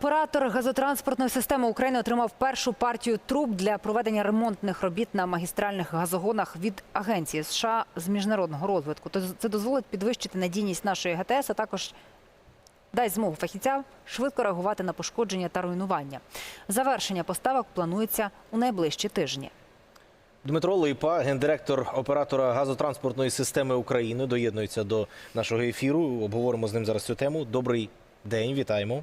Оператор газотранспортної системи України отримав першу партію труб для проведення ремонтних робіт на магістральних газогонах від агенції США з міжнародного розвитку. Це дозволить підвищити надійність нашої ГТС, а також дасть змогу фахівцям швидко реагувати на пошкодження та руйнування. Завершення поставок планується у найближчі тижні. Дмитро Липа, гендиректор оператора газотранспортної системи України, доєднується до нашого ефіру. Обговоримо з ним зараз цю тему. Добрий день, вітаємо.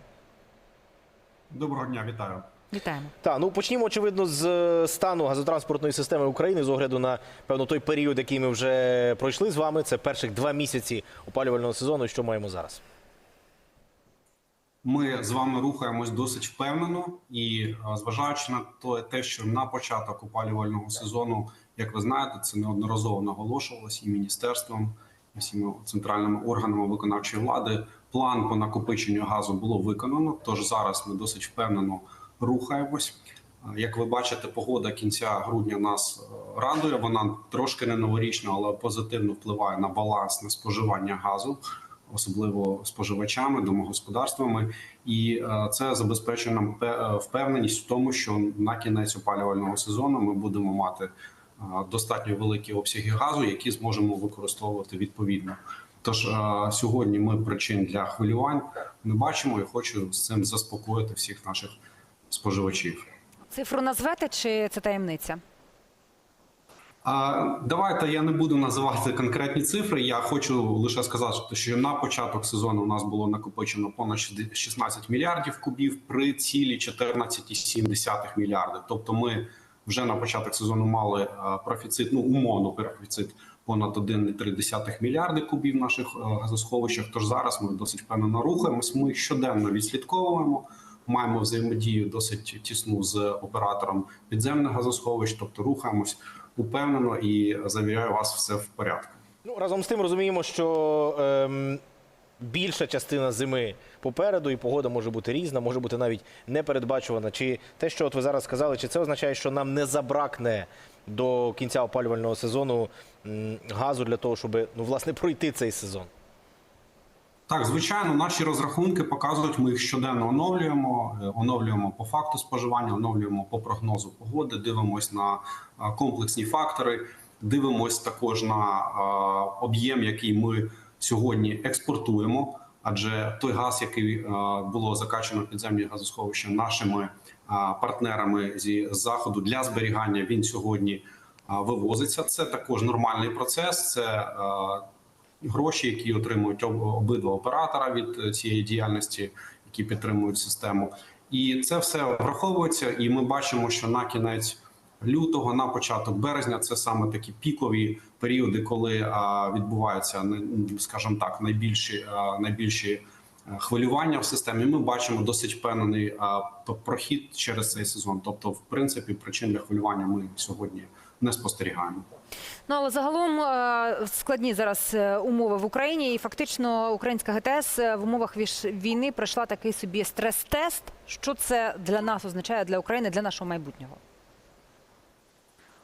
Доброго дня, вітаю. Вітаємо. Так, ну почнімо очевидно з е, стану газотранспортної системи України з огляду на певно той період, який ми вже пройшли з вами. Це перших два місяці опалювального сезону. Що маємо зараз? Ми з вами рухаємось досить впевнено і зважаючи на те, що на початок опалювального сезону, як ви знаєте, це неодноразово наголошувалось і міністерством, і всіма центральними органами виконавчої влади. План по накопиченню газу було виконано. Тож зараз ми досить впевнено рухаємось. Як ви бачите, погода кінця грудня нас е, радує. Вона трошки не новорічна, але позитивно впливає на баланс на споживання газу. особливо споживачами, домогосподарствами, і е, це забезпечує нам е, впевненість в тому, що на кінець опалювального сезону ми будемо мати е, достатньо великі обсяги газу, які зможемо використовувати відповідно. Тож е, сьогодні ми причин для хвилювань не бачимо, і хочу з цим заспокоїти всіх наших споживачів. Цифру назвете чи це таємниця? А давайте я не буду називати конкретні цифри. Я хочу лише сказати, що на початок сезону у нас було накопичено понад 16 мільярдів кубів при цілі 14,7 мільярди. Тобто, ми вже на початок сезону мали а, профіцит, ну умовно профіцит понад 1,3 мільярди кубів в наших газосховищах. Тож зараз ми досить впевнено рухаємось. Ми щоденно відслідковуємо. Маємо взаємодію досить тісну з оператором підземних газосховищ, тобто рухаємось упевнено і завіряю вас, все в порядку. Ну разом з тим розуміємо, що ем, більша частина зими попереду, і погода може бути різна, може бути навіть непередбачувана. Чи те, що от ви зараз сказали, чи це означає, що нам не забракне до кінця опалювального сезону газу для того, щоб ну власне пройти цей сезон? Так, звичайно, наші розрахунки показують, ми їх щоденно оновлюємо, е, оновлюємо по факту споживання, оновлюємо по прогнозу погоди, дивимось на комплексні фактори, дивимось також на об'єм, який ми сьогодні експортуємо. Адже той газ, який було закачано в підземні газосховища нашими партнерами зі заходу для зберігання, він сьогодні вивозиться. Це також нормальний процес. Це гроші, які отримують об- обидва оператора від е, цієї діяльності, які підтримують систему. І це все враховується. І ми бачимо, що на кінець лютого, на початок березня, це саме такі пікові періоди, коли відбуваються скажімо так, найбільші найбільші е, хвилювання в системі. Ми бачимо досить впевнений прохід через цей сезон. Тобто, в принципі, причин для хвилювання ми сьогодні не спостерігаємо. Ну але загалом е, складні зараз е, умови в Україні, і фактично українська ГТС в умовах війни пройшла такий собі стрес-тест. Що це для нас означає для України, для нашого майбутнього?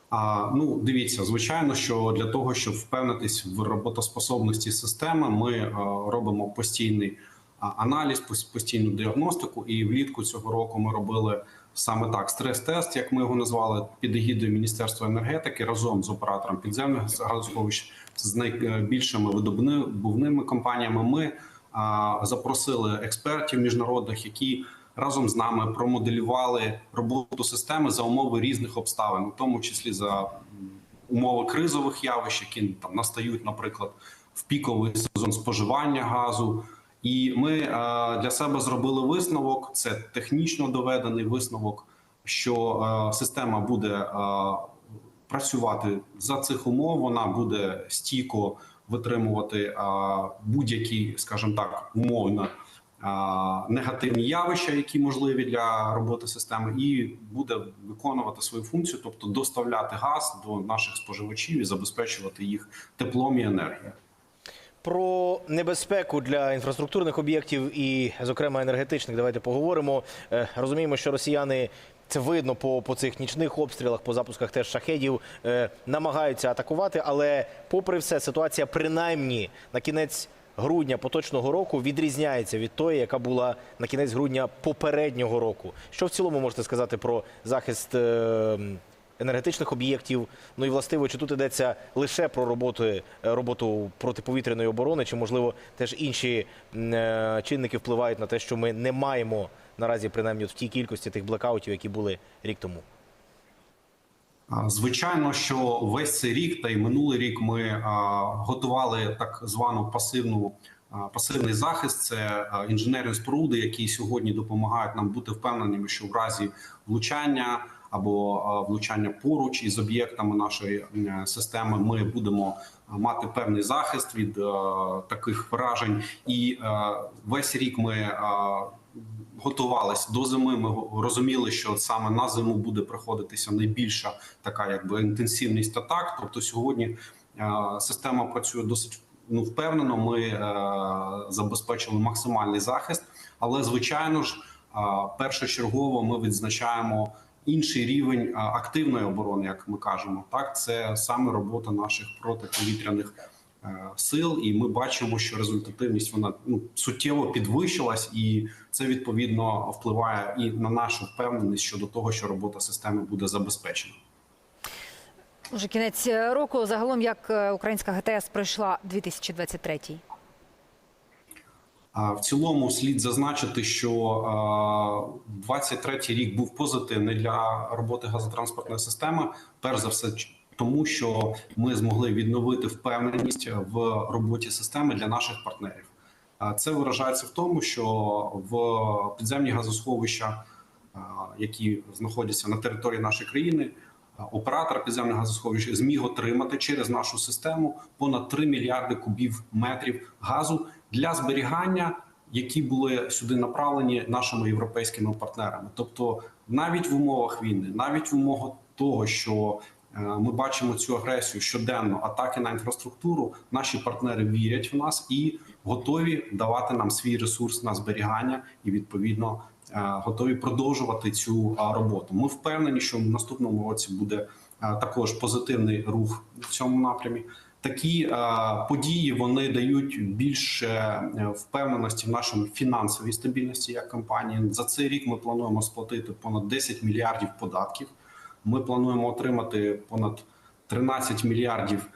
А ну дивіться, звичайно, що для того, щоб впевнитись в роботоспособності системи, ми е, робимо постійний аналіз, постійну діагностику. І влітку цього року ми робили саме так стрес-тест, як ми його назвали, під егідою Міністерства енергетики разом з оператором підземних газосховищ з найбільшими видобувними компаніями. Ми запросили експертів міжнародних, які разом з нами промоделювали роботу системи за умови різних обставин, у тому числі за умови кризових явищ, які там настають, наприклад, в піковий сезон споживання газу. І ми е, для себе зробили висновок. Це технічно доведений висновок, що е, система буде е, працювати за цих умов. Вона буде стійко витримувати будь-які, скажімо так, умовно негативні явища, які можливі для роботи системи, і буде виконувати свою функцію, тобто доставляти газ до наших споживачів і забезпечувати їх теплом і енергією. Про небезпеку для інфраструктурних об'єктів і, зокрема, енергетичних, давайте поговоримо. Е, Розуміємо, що росіяни це видно по, по цих нічних обстрілах, по запусках теж шахедів, е, намагаються атакувати. Але, попри все, ситуація принаймні на кінець грудня поточного року відрізняється від тої, яка була на кінець грудня попереднього року? Що в цілому можете сказати про захист е, енергетичних об'єктів? Ну і властиво, чи тут йдеться лише про роботи, е, роботу протиповітряної оборони, чи можливо теж інші е, чинники впливають на те, що ми не маємо наразі принаймні в тій кількості тих блекаутів, які були рік тому? Звичайно, що весь цей рік та й минулий рік ми готували так звану пасивну пасивний захист. Це інженерні споруди, які сьогодні допомагають нам бути впевненими, що в разі влучання або влучання поруч із об'єктами нашої системи ми будемо мати певний захист від таких вражень. І весь рік ми готувалися до зими. Ми розуміли, що саме на зиму буде приходитися найбільша така, якби інтенсивність атак. Тобто сьогодні е, система працює досить ну, впевнено. Ми е, забезпечили максимальний захист, але звичайно ж, е, першочергово ми відзначаємо. Інший рівень активної оборони, як ми кажемо, так це саме робота наших протиповітряних сил, і ми бачимо, що результативність вона ну суттєво підвищилась, і це відповідно впливає і на нашу впевненість щодо того, що робота системи буде забезпечена. Уже кінець року. Загалом, як е, українська ГТС пройшла 2023? В цілому слід зазначити, що 23-й рік був позитивний для роботи газотранспортної системи. Перш за все, тому що ми змогли відновити впевненість в роботі системи для наших партнерів. Це виражається в тому, що в підземні газосховища, які знаходяться на території нашої країни, оператор підземних газосховищ зміг отримати через нашу систему понад 3 мільярди кубів метрів газу для зберігання, які були сюди направлені нашими європейськими партнерами. Тобто, навіть в умовах війни, навіть в умовах того, що ми бачимо цю агресію щоденно, атаки на інфраструктуру. Наші партнери вірять в нас і готові давати нам свій ресурс на зберігання і відповідно е, готові продовжувати цю роботу. Ми впевнені, що в наступному році буде е, також позитивний рух в цьому напрямі. Такі е, події вони дають більше е, впевненості в нашому фінансовій стабільності як компанії. За цей рік ми плануємо сплатити понад 10 мільярдів податків. Ми плануємо отримати понад 13 мільярдів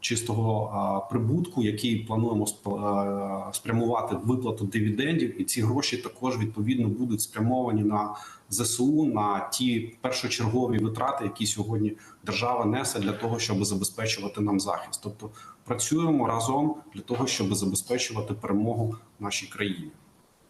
чистого прибутку, який плануємо спрямувати в виплату дивідендів, і ці гроші також відповідно будуть спрямовані на ЗСУ на ті першочергові витрати, які сьогодні держава несе для того, щоб забезпечувати нам захист. Тобто працюємо разом для того, щоб забезпечувати перемогу нашій країні.